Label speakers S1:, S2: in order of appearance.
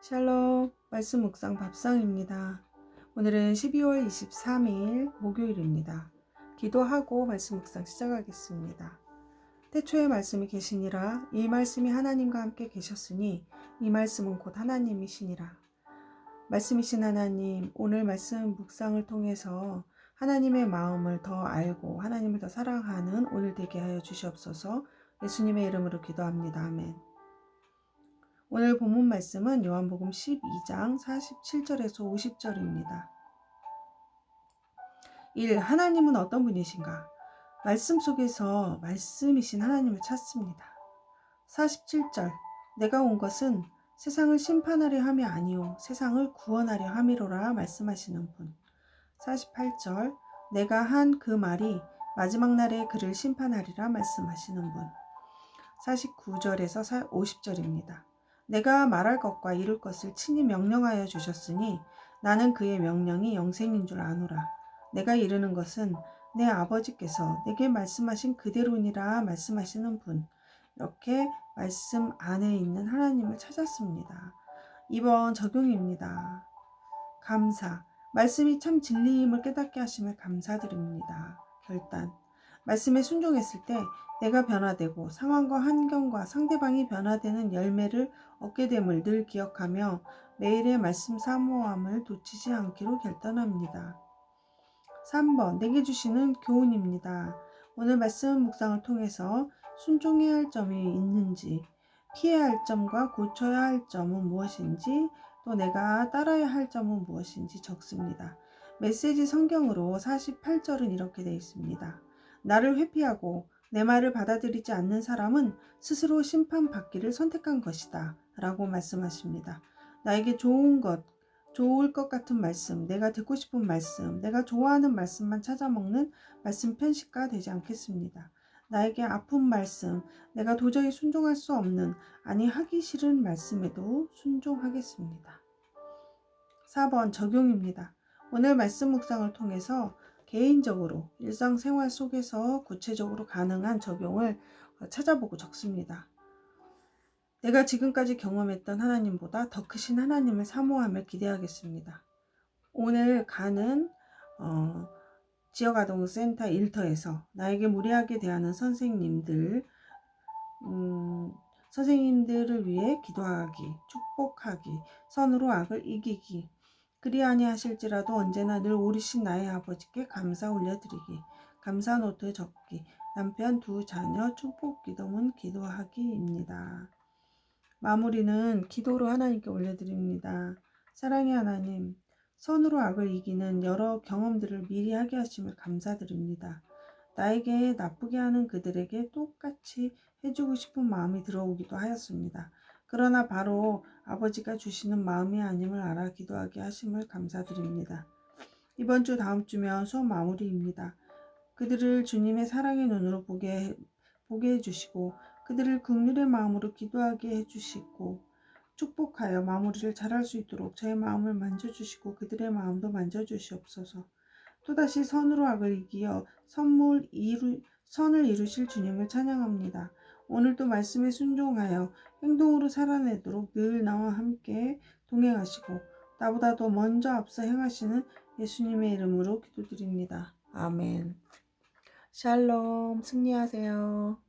S1: 샬롬 말씀 묵상 밥상입니다. 오늘은 12월 23일 목요일입니다. 기도하고 말씀 묵상 시작하겠습니다. 태초에 말씀이 계시니라 이 말씀이 하나님과 함께 계셨으니 이 말씀은 곧 하나님이시니라. 말씀이신 하나님 오늘 말씀 묵상을 통해서 하나님의 마음을 더 알고 하나님을 더 사랑하는 오늘 되게 하여 주시옵소서 예수님의 이름으로 기도합니다. 아멘. 오늘 본문 말씀은 요한복음 12장 47절에서 50절입니다. 1. 하나님은 어떤 분이신가? 말씀 속에서 말씀이신 하나님을 찾습니다. 47절 내가 온 것은 세상을 심판하려 함이 아니요 세상을 구원하려 함이로라 말씀하시는 분. 48절 내가 한 그 말이 마지막 날에 그를 심판하리라 말씀하시는 분. 49절에서 50절입니다. 내가 말할 것과 이룰 것을 친히 명령하여 주셨으니 나는 그의 명령이 영생인 줄 아노라. 내가 이르는 것은 내 아버지께서 내게 말씀하신 그대로니라 말씀하시는 분. 이렇게 말씀 안에 있는 하나님을 찾았습니다. 2번 적용입니다. 감사. 말씀이 참 진리임을 깨닫게 하심을 감사드립니다. 결단. 말씀에 순종했을 때 내가 변화되고 상황과 환경과 상대방이 변화되는 열매를 얻게 됨을 늘 기억하며 매일의 말씀 사모함을 놓치지 않기로 결단합니다. 3번 내게 주시는 교훈입니다. 오늘 말씀 묵상을 통해서 순종해야 할 점이 있는지 피해야 할 점과 고쳐야 할 점은 무엇인지 또 내가 따라야 할 점은 무엇인지 적습니다. 메시지 성경으로 48절은 이렇게 되어 있습니다. 나를 회피하고 내 말을 받아들이지 않는 사람은 스스로 심판받기를 선택한 것이다. 라고 말씀하십니다. 나에게 좋은 것, 좋을 것 같은 말씀, 내가 듣고 싶은 말씀, 내가 좋아하는 말씀만 찾아먹는 말씀 편식가 되지 않겠습니다. 나에게 아픈 말씀, 내가 도저히 순종할 수 없는, 아니 하기 싫은 말씀에도 순종하겠습니다. 4번 적용입니다. 오늘 말씀 묵상을 통해서 개인적으로 일상생활 속에서 구체적으로 가능한 적용을 찾아보고 적습니다. 내가 지금까지 경험했던 하나님보다 더 크신 하나님을 사모하며 기대하겠습니다. 오늘 가는 어, 지역아동센터 일터에서 나에게 무례하게 대하는 선생님들, 음, 선생님들을 위해 기도하기, 축복하기, 선으로 악을 이기기, 그리 아니하실지라도 언제나 늘 오리신 나의 아버지께 감사 올려드리기, 감사 노트 적기, 남편 두 자녀 축복 기도문 기도하기입니다. 마무리는 기도로 하나님께 올려드립니다. 사랑의 하나님, 선으로 악을 이기는 여러 경험들을 미리 하게 하심을 감사드립니다. 나에게 나쁘게 하는 그들에게 똑같이 해주고 싶은 마음이 들어오기도 하였습니다. 그러나 바로 아버지가 주시는 마음이 아님을 알아 기도하게 하심을 감사드립니다. 이번 주 다음 주면 수업 마무리입니다. 그들을 주님의 사랑의 눈으로 보게, 보게 해주시고 그들을 극률의 마음으로 기도하게 해주시고 축복하여 마무리를 잘할 수 있도록 저의 마음을 만져주시고 그들의 마음도 만져주시옵소서. 또다시 선으로 악을 이기어 선물 이루, 선을 이루실 주님을 찬양합니다. 오늘도 말씀에 순종하여 행동으로 살아내도록 늘 나와 함께 동행하시고 나보다도 먼저 앞서 행하시는 예수님의 이름으로 기도드립니다. 아멘. 샬롬 승리하세요.